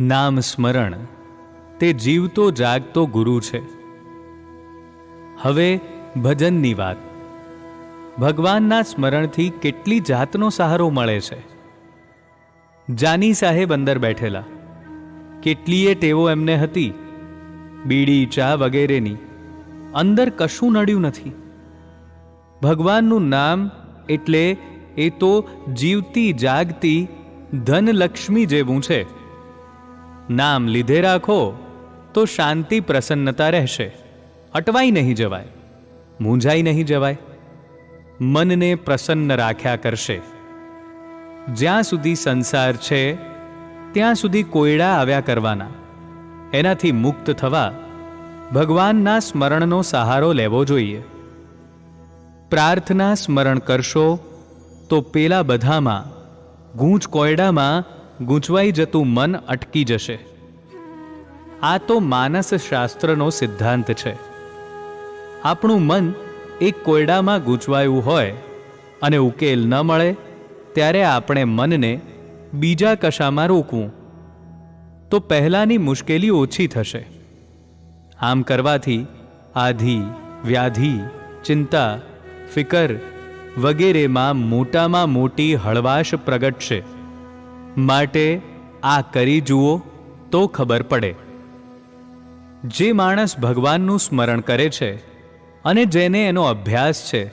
નામ સ્મરણ. તે જીવતો જાગતો ગુરુ છે. હવે ભજનની વાત. ભગવાનના સ્મરણથી કેટલી જાતનો સહારો મળે છે. જાની સાહેબ અંદર બેઠેલા. કેટલીય ટેવો એમને હતી. બીડી, ચા વગેરેની. અંદર કશું નડ્યું નથી. ભગવાનનું નામ એટલે એ તો જીવતી, જાગતી ધનલક્ષ્મી જેવું છે. નામ લીધે રાખો, તો શાંતિ પ્રસન્નતા રહેશે. અટવાઈ નહીં જવાય, મૂંઝાઈ નહીં જવાય. મનને પ્રસન્ન રાખ્યા કરશે. જ્યાં સુધી સંસાર છે, ત્યાં સુધી કોયડા આવ્યા કરવાના. એનાથી મુક્ત થવા ભગવાનના સ્મરણનો સહારો લેવો જોઈએ. પ્રાર્થના સ્મરણ કરશો, તો પેલા બધામાં ગૂંચ કોયડામાં ગૂંચવાઈ જતું મન અટકી જશે. આ તો માનસ શાસ્ત્રનો સિદ્ધાંત છે. આપણું મન એક કોયડામાં ગૂંચવાયું હોય અને ઉકેલ ન મળે, ત્યારે આપણે મનને બીજા કશામાં રોકવું. તો પહેલાંની મુશ્કેલી ઓછી થશે. આમ કરવાથી આધિ, વ્યાધિ, ચિંતા, ફિકર વગેરેમાં મોટામાં મોટી હળવાશ પ્રગટશે. માટે આ કરી જુઓ તો ખબર પડે. જે માણસ ભગવાનનું સ્મરણ કરે છે અને જેને એનો અભ્યાસ છે,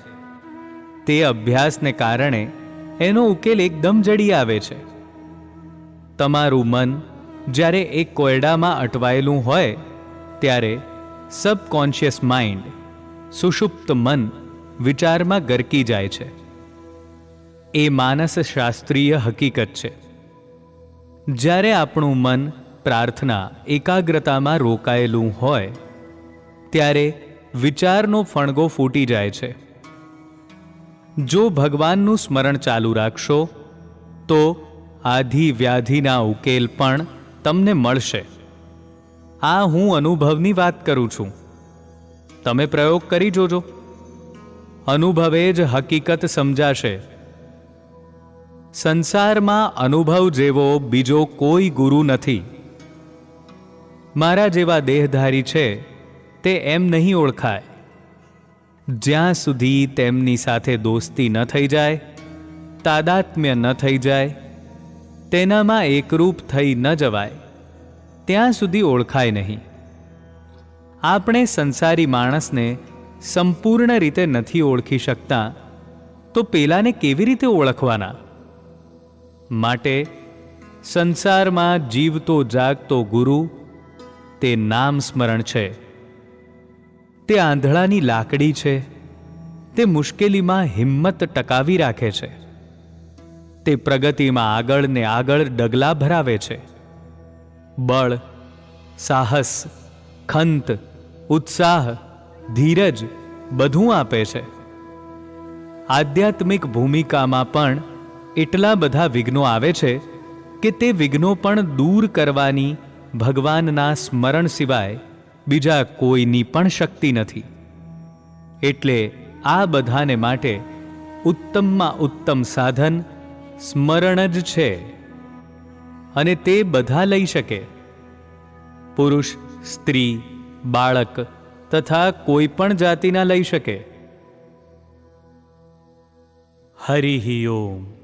તે અભ્યાસને કારણે એનો ઉકેલ એકદમ જડી આવે છે. તમારું મન જ્યારે એક કોયડામાં અટવાયેલું હોય, ત્યારે સબકોન્શિયસ માઇન્ડ, સુષુપ્ત મન વિચારમાં ગરકી જાય છે. એ માનસ શાસ્ત્રીય હકીકત છે. જ્યારે આપણું મન પ્રાર્થના એકાગ્રતામાં રોકાયેલું હોય, ત્યારે વિચારનો ફણગો ફૂટી જાય છે. જો ભગવાનનું સ્મરણ ચાલુ રાખશો, તો આધિ વ્યાધિના ઉકેલ પણ તમને મળશે. આ હું અનુભવની વાત કરું છું. તમે પ્રયોગ કરી જોજો. અનુભવે જ હકીકત સમજાશે. સંસારમાં અનુભવ જેવો બીજો કોઈ ગુરુ નથી. મારા જેવા દેહધારી છે, તે એમ નહીં ઓળખાય. જ્યાં સુધી તેમની સાથે દોસ્તી ન થઈ જાય, તાદાત્મ્ય ન થઈ જાય, તેનામાં એકરૂપ થઈ ન જવાય, ત્યાં સુધી ઓળખાય નહીં. આપણે સંસારી માણસને સંપૂર્ણ રીતે નથી ઓળખી શકતા, તો પેલાને કેવી રીતે ઓળખવાના? માટે સંસારમાં જીવતો જાગતો ગુરુ તે નામ સ્મરણ છે. તે આંધળાની લાકડી છે. તે મુશ્કેલીમાં હિંમત ટકાવી રાખે છે. તે પ્રગતિમાં આગળ ને આગળ ડગલા ભરાવે છે. બળ, સાહસ, ખંત, ઉત્સાહ, ધીરજ બધું આપે છે. આધ્યાત્મિક ભૂમિકામાં પણ એટલા બધા વિઘ્નો આવે છે કે તે વિઘ્નો પણ દૂર કરવાની ભગવાનના સ્મરણ સિવાય બીજા કોઈની પણ શક્તિ નથી. એટલે આ બધાને માટે ઉત્તમમાં ઉત્તમ સાધન સ્મરણ જ છે. અને તે બધા લઈ શકે. પુરુષ, સ્ત્રી, બાળક તથા કોઈ પણ જાતિના લઈ શકે. હરિ ઓમ.